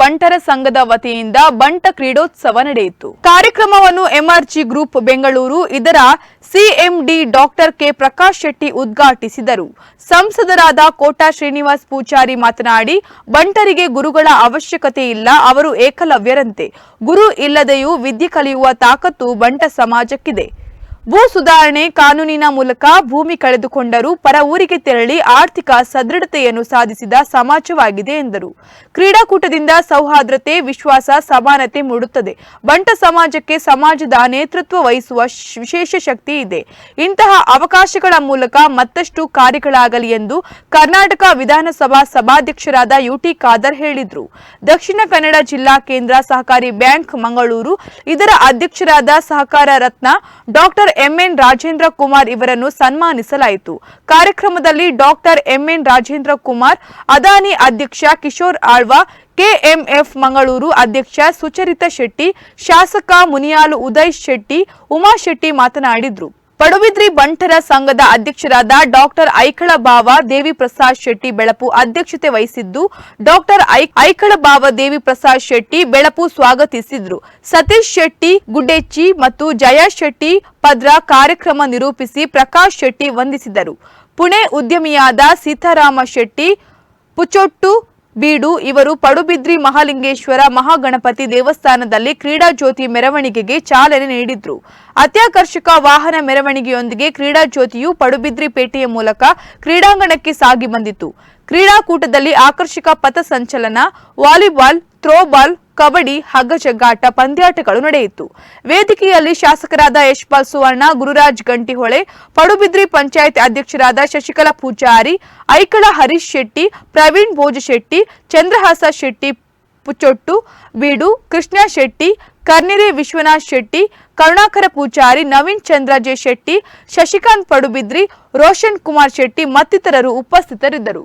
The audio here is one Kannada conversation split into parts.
ಬಂಟರ ಸಂಘದ ವತಿಯಿಂದ ಬಂಟ ಕ್ರೀಡೋತ್ಸವ ನಡೆಯಿತು. ಕಾರ್ಯಕ್ರಮವನ್ನು ಎಂಆರ್ಜಿ ಗ್ರೂಪ್ ಬೆಂಗಳೂರು, ಇದರ CMD doctor K Prakash Shetty ಉದ್ಘಾಟಿಸಿದರು. ಸಂಸದರಾದ ಕೋಟಾ ಶ್ರೀನಿವಾಸ್ ಪೂಜಾರಿ ಮಾತನಾಡಿ, ಬಂಟರಿಗೆ ಗುರುಗಳ ಅವಶ್ಯಕತೆ ಇಲ್ಲ, ಅವರು ಏಕಲವ್ಯರಂತೆ. ಗುರು ಇಲ್ಲದೆಯೂ ವಿದ್ಯೆ ಕಲಿಯುವ ತಾಕತ್ತು ಬಂಟ ಸಮಾಜಕ್ಕಿದೆ. ಭೂ ಸುಧಾರಣೆ ಕಾನೂನಿನ ಮೂಲಕ ಭೂಮಿ ಕಳೆದುಕೊಂಡರೂ ಪರ ಊರಿಗೆ ತೆರಳಿ ಆರ್ಥಿಕ ಸದೃಢತೆಯನ್ನು ಸಾಧಿಸಿದ ಸಮಾಜವಾಗಿದೆ ಎಂದರು. ಕ್ರೀಡಾಕೂಟದಿಂದ ಸೌಹಾರ್ದತೆ, ವಿಶ್ವಾಸ, ಸಮಾನತೆ ಮೂಡುತ್ತದೆ. ಬಂಟ ಸಮಾಜಕ್ಕೆ ಸಮಾಜದ ನೇತೃತ್ವ ವಹಿಸುವ ವಿಶೇಷ ಶಕ್ತಿ ಇದೆ. ಇಂತಹ ಅವಕಾಶಗಳ ಮೂಲಕ ಮತ್ತಷ್ಟು ಕಾರ್ಯಗಳಾಗಲಿ ಎಂದು ಕರ್ನಾಟಕ ವಿಧಾನಸಭಾ ಸಭಾಧ್ಯಕ್ಷರಾದ ಯುಟಿ ಖಾದರ್ ಹೇಳಿದರು. ದಕ್ಷಿಣ ಕನ್ನಡ ಜಿಲ್ಲಾ ಕೇಂದ್ರ ಸಹಕಾರಿ ಬ್ಯಾಂಕ್, ಮಂಗಳೂರು. ಇದರ ಅಧ್ಯಕ್ಷರಾದ ಸಹಕಾರ ರತ್ನ ಡಾಕ್ಟರ್ ಎಂಎನ್ ರಾಜೇಂದ್ರ ಕುಮಾರ್ ಇವರನ್ನು ಸನ್ಮಾನಿಸಲಾಯಿತು. ಕಾರ್ಯಕ್ರಮದಲ್ಲಿ ಡಾಕ್ಟರ್ ಎಂಎನ್ ರಾಜೇಂದ್ರ ಕುಮಾರ್, ಅದಾನಿ ಅಧ್ಯಕ್ಷ ಕಿಶೋರ್ ಆಳ್ವ, ಕೆಎಂಎಫ್ ಮಂಗಳೂರು ಅಧ್ಯಕ್ಷ ಸುಚರಿತಾ ಶೆಟ್ಟಿ, ಶಾಸಕ ಮುನಿಯಾಲು ಉದಯ್ ಶೆಟ್ಟಿ, ಉಮಾ ಶೆಟ್ಟಿ ಮಾತನಾಡಿದ್ರು. ಪಡುಬಿದ್ರಿ ಬಂಟರ ಸಂಘದ ಅಧ್ಯಕ್ಷರಾದ ಡಾಕ್ಟರ್ ಐಕಳ ಬಾವ ದೇವಿ ಪ್ರಸಾದ್ ಶೆಟ್ಟಿ ಬೆಳಪು ಅಧ್ಯಕ್ಷತೆ ವಹಿಸಿದ್ದು, ಡಾಕ್ಟರ್ ಐಕಳ ಬಾವ ದೇವಿ ಪ್ರಸಾದ್ ಶೆಟ್ಟಿ ಬೆಳಪು ಸ್ವಾಗತಿಸಿದ್ರು. ಸತೀಶ್ ಶೆಟ್ಟಿ, ಗುಡ್ಡೆಚ್ಚಿ ಮತ್ತು ಜಯಾ ಶೆಟ್ಟಿ ಪದ್ರ ಕಾರ್ಯಕ್ರಮ ನಿರೂಪಿಸಿ ಪ್ರಕಾಶ್ ಶೆಟ್ಟಿ ವಂದಿಸಿದರು. ಪುಣೆ ಉದ್ಯಮಿಯಾದ ಸೀತಾರಾಮ ಶೆಟ್ಟಿ, ಪುಚೊಟ್ಟು ಬೀಡು, ಇವರು ಪಡುಬಿದ್ರಿ ಮಹಾಲಿಂಗೇಶ್ವರ ಮಹಾಗಣಪತಿ ದೇವಸ್ಥಾನದಲ್ಲಿ ಕ್ರೀಡಾ ಜ್ಯೋತಿ ಮೆರವಣಿಗೆಗೆ ಚಾಲನೆ ನೀಡಿದ್ರು. ಅತ್ಯಾಕರ್ಷಕ ವಾಹನ ಮೆರವಣಿಗೆಯೊಂದಿಗೆ ಕ್ರೀಡಾ ಜ್ಯೋತಿಯು ಪಡುಬಿದ್ರಿ ಪೇಟೆಯ ಮೂಲಕ ಕ್ರೀಡಾಂಗಣಕ್ಕೆ ಸಾಗಿ ಬಂದಿತು ಕ್ರೀಡಾಕೂಟದಲ್ಲಿ ಆಕರ್ಷಕ ಪಥ ಸಂಚಲನ ವಾಲಿಬಾಲ್ ಥ್ರೋಬಾಲ್ ಕಬಡ್ಡಿ ಹಗ್ಗಜಗ್ಗಾಟ ಪಂದ್ಯಾಟಗಳು ನಡೆಯಿತು. ವೇದಿಕೆಯಲ್ಲಿ ಶಾಸಕರಾದ ಯಶ್ಪಾಲ್ ಸುವರ್ಣ ಗುರುರಾಜ್ ಗಂಟಿಹೊಳೆ, ಪಡುಬಿದ್ರಿ ಪಂಚಾಯತ್ ಅಧ್ಯಕ್ಷರಾದ ಶಶಿಕಲಾ ಪೂಜಾರಿ, ಐಕಳ ಹರೀಶ್ ಶೆಟ್ಟಿ, ಪ್ರವೀಣ್ ಭೋಜಶೆಟ್ಟಿ ಚಂದ್ರಹಾಸ ಶೆಟ್ಟಿ ಪುಚೊಟ್ಟು ಬೀಡು ಕೃಷ್ಣ ಶೆಟ್ಟಿ ಕರ್ನಿರೆ ವಿಶ್ವನಾಥ್ ಶೆಟ್ಟಿ, ಕರುಣಾಕರ ಪೂಜಾರಿ, ನವೀನ್ ಚಂದ್ರ ಜೆ ಶೆಟ್ಟಿ, ಶಶಿಕಾಂತ್ ಪಡುಬಿದ್ರಿ, ರೋಷನ್ ಕುಮಾರ್ ಶೆಟ್ಟಿ ಮತ್ತಿತರರು ಉಪಸ್ಥಿತರಿದ್ದರು.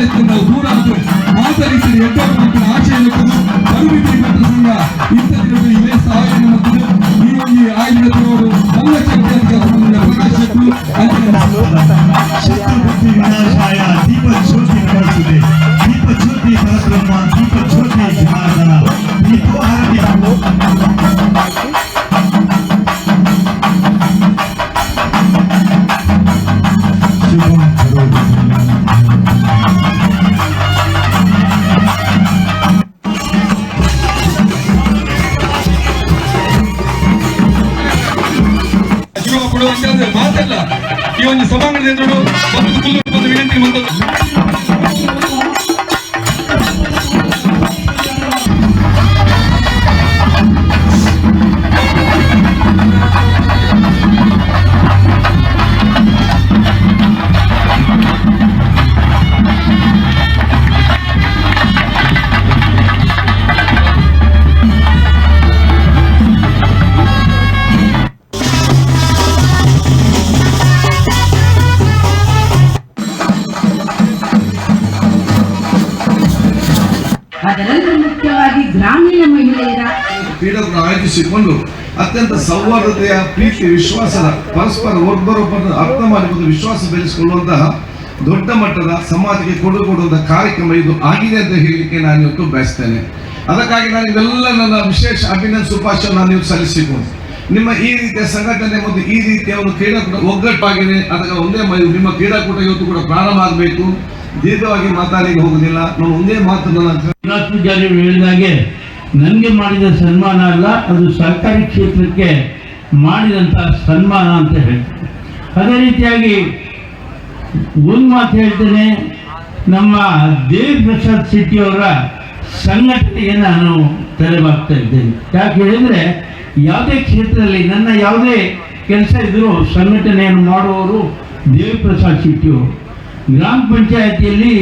ನಮ್ಮ ಬಂಟ ಬಾಂಧವ್ಯ ಮುಖ್ಯ ಅವರು ಬಂಟ ಬಾಂಧವ್ಯದ ನಡುತ್ತಿನ ಜೀವ ಕೊಡುವಂತ ಮಾತಲ್ಲ. ಈ ಒಂದು ಸಭಾಂಗಣದ ಎದುರು ಒಂದು ವಿನಂತಿ ಬಂದದ್ದು ಅದರಲ್ಲೂ ಮುಖ್ಯವಾಗಿ ಗ್ರಾಮೀಣ ಮಹಿಳೆಯರ ಕ್ರೀಡಾಕೂಟ ಆಯೋಜಿಸಿಕೊಂಡು ಅತ್ಯಂತ ಸೌಹಾರ್ದತೆಯ, ಪ್ರೀತಿ, ವಿಶ್ವಾಸದ ಪರಸ್ಪರ ಒಬ್ಬರೊಬ್ಬರನ್ನು ಅರ್ಥ ಮಾಡಿಕೊಂಡು ವಿಶ್ವಾಸ ಬೆಳೆಸಿಕೊಳ್ಳುವಂತಹ ದೊಡ್ಡ ಮಟ್ಟದ ಸಮಾಜಕ್ಕೆ ಕೊಡುಗೆ ಕೊಡುವಂತಹ ಕಾರ್ಯಕ್ರಮ ಇದು ಆಗಿದೆ ಅಂತ ಹೇಳಲಿಕ್ಕೆ ನಾನು ಇವತ್ತು ಬಯಸ್ತೇನೆ. ಅದಕ್ಕಾಗಿ ನಾನು ಇವೆಲ್ಲ ನನ್ನ ವಿಶೇಷ ಅಭಿನಂದ ಶುಭಾಶಯ ನಾನು ನೀವು ಸಲ್ಲಿಸಿಕೊಂಡು. ನಿಮ್ಮ ಈ ರೀತಿಯ ಸಂಘಟನೆ ಮತ್ತು ಈ ರೀತಿಯ ಒಂದು ಕ್ರೀಡಾಕೂಟ ಒಗ್ಗಟ್ಟಾಗಿದೆ, ಅದಕ್ಕೆ ಒಂದೇ ನಿಮ್ಮ ಕ್ರೀಡಾಕೂಟ ಇವತ್ತು ಕೂಡ ಪ್ರಾರಂಭ ಆಗಬೇಕು. ದೀರ್ಘವಾಗಿ ಮಾತಾಡಲಿಕ್ಕೆ ಹೋಗುದಿಲ್ಲ ನಾನು ಒಂದೇ ಮಾತು ಅವರು ಹೇಳಿದಾಗೆ ನನಗೆ ಮಾಡಿದ ಸನ್ಮಾನ ಅಲ್ಲ, ಅದು ಸರ್ಕಾರಿ ಕ್ಷೇತ್ರಕ್ಕೆ ಮಾಡಿದಂಥ ಸನ್ಮಾನ ಅಂತ ಹೇಳ್ತೀನಿ. ಅದೇ ರೀತಿಯಾಗಿ ಒಂದು ಮಾತು ಹೇಳ್ತೇನೆ, ನಮ್ಮ ದೇವಿ ಪ್ರಸಾದ್ ಶೆಟ್ಟಿಯವರ ಸಂಘಟನೆಗೆ ನಾನು ತಲೆಬಾಗ್ತಾ ಇದ್ದೇನೆ. ಯಾಕೆ ಹೇಳಿದರೆ, ಯಾವುದೇ ಕ್ಷೇತ್ರದಲ್ಲಿ ನನ್ನ ಯಾವುದೇ ಕೆಲಸ ಇದ್ದರೂ ಸಂಘಟನೆಯನ್ನು ಮಾಡುವವರು ದೇವಿ ಪ್ರಸಾದ್ ಶೆಟ್ಟಿಯವರು ಗ್ರಾಮ ಪಂಚಾಯತಿಯಲ್ಲಿ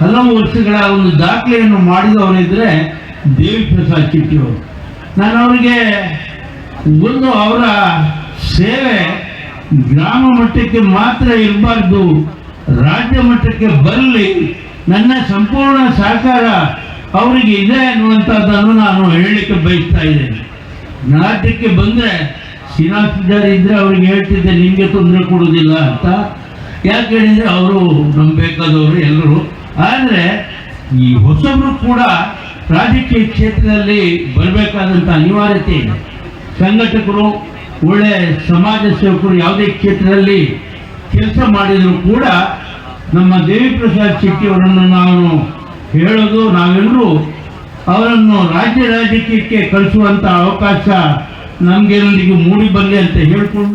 ಹಲವು ವರ್ಷಗಳ ಒಂದು ದಾಖಲೆಯನ್ನು ಮಾಡಿದವರಿದ್ದರೆ ದೇವಿ ಪ್ರಸಾದ್ ಶೆಟ್ಟಿಯವರು ನಾನು ಅವರಿಗೆ ಒಂದು ಅವರ ಸೇವೆ ಗ್ರಾಮ ಮಟ್ಟಕ್ಕೆ ಮಾತ್ರ ಇರಬಾರ್ದು, ರಾಜ್ಯ ಮಟ್ಟಕ್ಕೆ ಬರಲಿ, ನನ್ನ ಸಂಪೂರ್ಣ ಸಹಕಾರ ಅವರಿಗೆ ಇದೆ ಅನ್ನುವಂಥದ್ದನ್ನು ನಾನು ಹೇಳಲಿಕ್ಕೆ ಬಯಸ್ತಾ ಇದ್ದೇನೆ. ರಾಜ್ಯಕ್ಕೆ ಬಂದರೆ ಶ್ರೀನಾಥ್ ಪೂಜಾರಿ ಇದ್ದರೆ ಅವ್ರಿಗೆ ಹೇಳ್ತಿದ್ದೆ, ನಿಮಗೆ ತೊಂದರೆ ಕೊಡೋದಿಲ್ಲ ಅಂತ. ಯಾಕೆ ಹೇಳಿದರೆ ಅವರು ನಂಬೇಕಾದವರು ಎಲ್ಲರೂ? ಆದರೆ ಈ ಹೊಸಬರು ಕೂಡ ರಾಜಕೀಯ ಕ್ಷೇತ್ರದಲ್ಲಿ ಬರಬೇಕಾದಂಥ ಅನಿವಾರ್ಯತೆ ಇದೆ. ಸಂಘಟಕರು, ಒಳ್ಳೆ ಸಮಾಜ ಸೇವಕರು ಯಾವುದೇ ಕ್ಷೇತ್ರದಲ್ಲಿ ಕೆಲಸ ಮಾಡಿದರೂ ಕೂಡ ನಮ್ಮ ದೇವಿ ಪ್ರಸಾದ್ ಶೆಟ್ಟಿ ಅವರನ್ನು ನಾನು ಹೇಳೋದು, ನಾವೆಲ್ಲರೂ ಅವರನ್ನು ರಾಜ್ಯ ರಾಜಕೀಯಕ್ಕೆ ಕಳಿಸುವಂಥ ಅವಕಾಶ ನಮಗೆಲ್ಲರಿಗೂ ಮೂಡಿ ಬರಲಿ ಅಂತ ಹೇಳಿಕೊಂಡು